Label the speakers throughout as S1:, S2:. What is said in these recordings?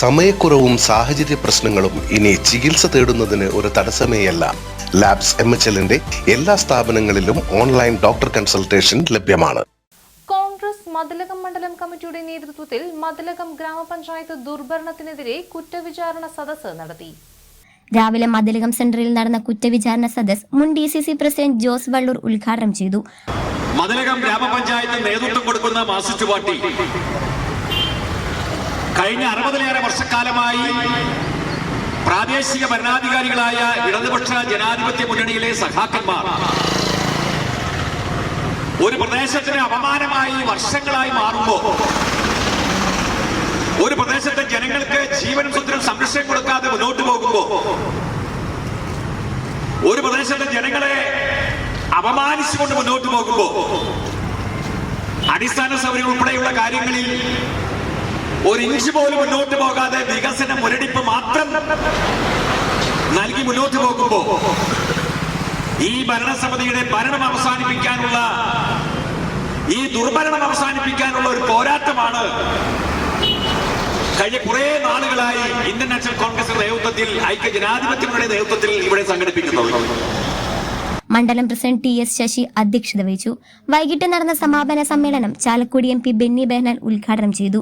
S1: സമയക്കുറവും സാഹചര്യ പ്രശ്നങ്ങളും ഇനി ചികിത്സ തേടുന്നതിന് ഒരു തടസ്സമേയല്ല. ലാബ്സ് എം എച്ച് എല്ലിന്റെ എല്ലാ സ്ഥാപനങ്ങളിലും ഓൺലൈൻ ഡോക്ടർ കൺസൾട്ടേഷൻ ലഭ്യമാണ്.
S2: കോൺഗ്രസ് മതിലകം മണ്ഡലം കമ്മിറ്റിയുടെ നേതൃത്വത്തിൽ മതിലകം ഗ്രാമപഞ്ചായത്ത് ദുർഭരണത്തിനെതിരെ കുറ്റവിചാരണ സദസ് നടത്തി.
S3: രാവിലെ മതിലകം സെന്ററിൽ നടന്ന കുറ്റവിചാരണ സദസ് മുൻ D C C president Jose Vallur ഉദ്ഘാടനം ചെയ്തു.
S4: മതിലകം ഗ്രാമപഞ്ചായത്ത് നേതൃത്വം കൊടുക്കുന്ന മാർസിസ്റ്റ് പാർട്ടി കഴിഞ്ഞ അറുപതിലേറെ വർഷക്കാലമായി പ്രാദേശിക ഭരണാധികാരികളായ ഇടതുപക്ഷ ജനാധിപത്യ മുന്നണിയിലെ സഖാക്കന്മാർ ഒരു പ്രദേശത്തിന് അപമാനമായി വർഷങ്ങളായി മാറുമ്പോ ഒരു പ്രദേശത്തെ ജനങ്ങൾക്ക് ജീവനും സ്വത്തിനും സംരക്ഷണം കൊടുക്കാതെ മുന്നോട്ട് പോകുമ്പോ ഒരു പ്രദേശത്തെ ജനങ്ങളെ അപമാനിച്ചുകൊണ്ട് മുന്നോട്ട് പോകുമ്പോ അടിസ്ഥാന സൗകര്യം ഉൾപ്പെടെയുള്ള കാര്യങ്ങളിൽ ഒരു ഇഞ്ച് പോലും മുന്നോട്ട് പോകാതെ വികസന മുരടിപ്പ് മാത്രം നൽകി മുന്നോട്ട് പോകുമ്പോ ഈ ഭരണസമിതിയുടെ ഭരണം അവസാനിപ്പിക്കാനുള്ള ഈ ദുർഭരണം അവസാനിപ്പിക്കാനുള്ള ഒരു പോരാട്ടമാണ് കഴിഞ്ഞ കുറെ നാളുകളായി ഇന്ത്യൻ നാഷണൽ കോൺഗ്രസിന്റെ നേതൃത്വത്തിൽ ഐക്യ ജനാധിപത്യങ്ങളുടെ നേതൃത്വത്തിൽ ഇവിടെ സംഘടിപ്പിക്കുന്നത്.
S3: മണ്ഡലം പ്രസിഡന്റ് ടി എസ് ശശി അധ്യക്ഷത വഹിച്ചു. വൈകിട്ട് നടന്ന സമാപന സമ്മേളനം ചാലക്കുടി എം പി ബെന്നി ബെഹ്നാൻ ഉദ്ഘാടനം ചെയ്തു.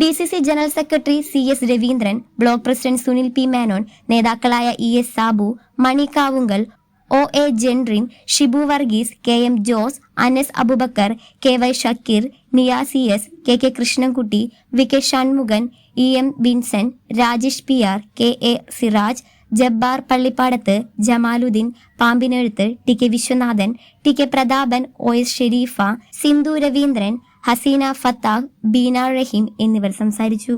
S3: D C C general secretary C S Raveendran block president Sunil P Menon നേതാക്കളായ E S Sabu Mani Kavungal O A Jentin Shibu Varghese K M Jose Anas Abubakar K Y Shakeer നിയാ C S K K Krishnankutty V K Shanmukhan E M Vinson Rajesh P R K A Siraj Jabbar Pallippadath Jamaluddin Pambinezhuth T K Viswanathan T K Prathapan O S Sherifa Sindhu Raveendran Haseena Fathah Beena Raheem എന്നിവർ സംസാരിച്ചു.